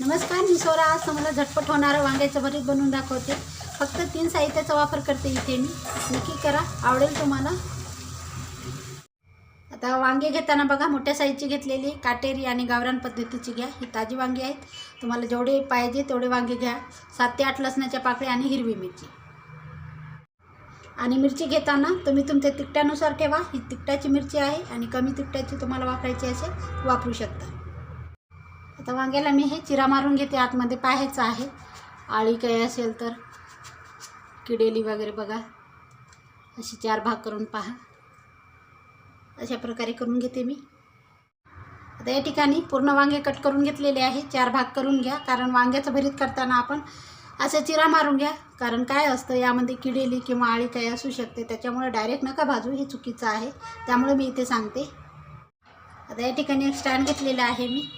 नमस्कार मी सोरा. आज तुम्हाला झटपट होणारं वांग्याचं भरीत बनवून दाखवते. फक्त तीन साहित्याचा वापर करते इथे मी. नक्की करा आवडेल तुम्हाला. आता वांगे घेताना बघा मोठ्या साईजची घेतलेली काटेरी आणि गावरान पद्धतीची घ्या. ही ताजी वांगी आहेत. तुम्हाला जेवढे पाहिजे तेवढे वांगे घ्या. सात ते आठ लसणाच्या पाकळ्या आणि हिरवी मिरची. आणि मिरची घेताना तुम्ही तुमच्या तिखटानुसार ठेवा. ही तिखटाची मिरची आहे आणि कमी तिखटाची तुम्हाला वापरायची असेल वापरू शकता. आता वांग्याला मी हे चिरा मारून घेते आतमध्ये पाहायचं आहे. आळी काही असेल तर किडेली वगैरे बघा. अशी चार भाग करून पहा. अशा प्रकारे करून घेते मी. आता या ठिकाणी पूर्ण वांगे कट करून घेतलेले आहे. चार भाग करून घ्या कारण वांग्याचं भरीत करताना आपण असं चिरा मारून घ्या. कारण काय असतं यामध्ये किडेली किंवा आळी काही असू शकते त्याच्यामुळे डायरेक्ट नका भाजू. हे चुकीचं आहे. त्यामुळे मी इथे सांगते. आता या ठिकाणी एक स्टँड घेतलेलं आहे मी.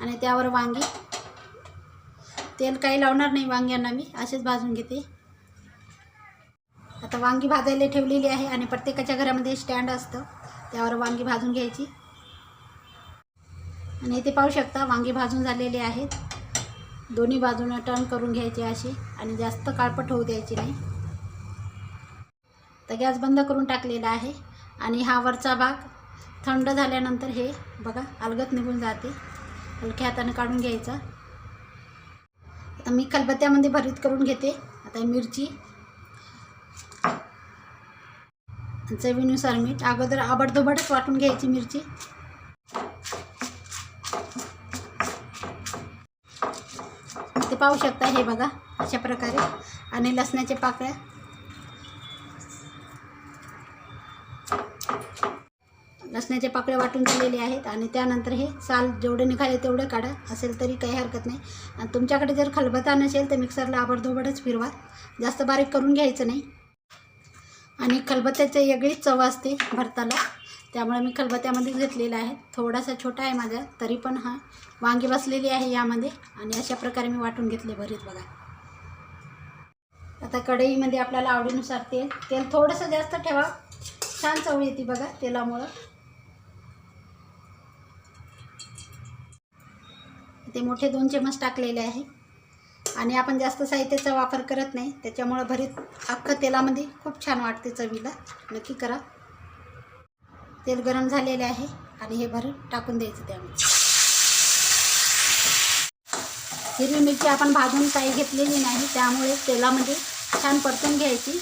आणि त्यावर वांगी. तेल काही लावणार नाही वांग्यांना मी असेच भाजून घेते. आता वांगी भाजायला ठेवलेली आहे आणि प्रत्येकाच्या घरामध्ये स्टँड असतं. त्यावर वांगी भाजून घ्यायची. आणि इथे पाहू शकता वांगी भाजून झालेली आहेत. दोन्ही बाजूनं टर्न करून घ्यायची अशी आणि जास्त काळपट होऊ द्यायची नाही. तर गॅस बंद करून टाकलेला आहे आणि हा वरचा भाग थंड झाल्यानंतर हे बघा अलगत निघून जाते. हलक्या हाताने काढून घ्यायचा. आता मी खलबत्त्यामध्ये भरीत करून घेते. आता मिरची. चवीनुसार मीठ. अगोदर आबडधोबडच वाटून घ्यायची मिरची. ते पाहू शकता हे बघा अशा प्रकारे. आणि लसणाच्या पाकळ्या. लसण्याचे पाकळे वाटून झालेले आहेत आणि त्यानंतर हे साल जेवढे निघाले तेवढे काढा असेल तरी काही हरकत नाही. आणि तुमच्याकडे जर खलबत्ता नसेल तर मिक्सरला आबडधोबडच फिरवा. जास्त बारीक करून घ्यायचं नाही. आणि खलबत्त्याची वेगळीच चव असते भरताला. त्यामुळे मी खलबत्त्यामध्येच घेतलेला आहे. थोडासा छोटा आहे माझा तरी पण हा वांगी बसलेली आहे यामध्ये. आणि अशा प्रकारे मी वाटून घेतले भरीत बघा. आता कढईमध्ये आपल्याला आवडीनुसार तेल तेल थोडंसं जास्त ठेवा. छान चव येते बघा तेलामुळं. ते मोठे दोन चमच टाकलेले आहे. आणि आपण जास्त साहित्याचा वापर करत नाही. त्याच्यामुळं भरीत अख्खं तेलामध्ये खूप छान वाटते चवीला. नक्की करा. तेल गरम झालेले आहे. आणि हे भरीत टाकून द्यायचं त्यामध्ये. हिरवी मिरची आपण भाजून काही घेतलेली नाही. त्यामुळे तेलामध्ये छान परतून घ्यायची.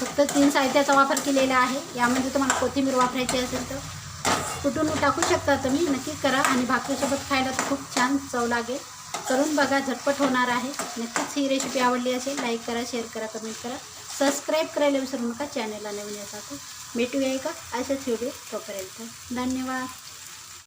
फक्त तीन साहित्याचा वापर केलेला आहे. यामध्ये तुम्हाला कोथिंबीर वापरायची असेल तर कुठून टाकू शकता तुम्ही नक्की करा आणि भाकरीसोबत खायला तर खूप छान चव लागेल. करून बघा झटपट होणार आहे. नक्कीच ही रेसिपी आवडली असेल लाईक करा शेअर करा कमेंट करा. सबस्क्राईब करायला विसरू नका चॅनलला नवीन येतात भेटूया का अशाच व्हिडिओ तोपर्यंत. धन्यवाद.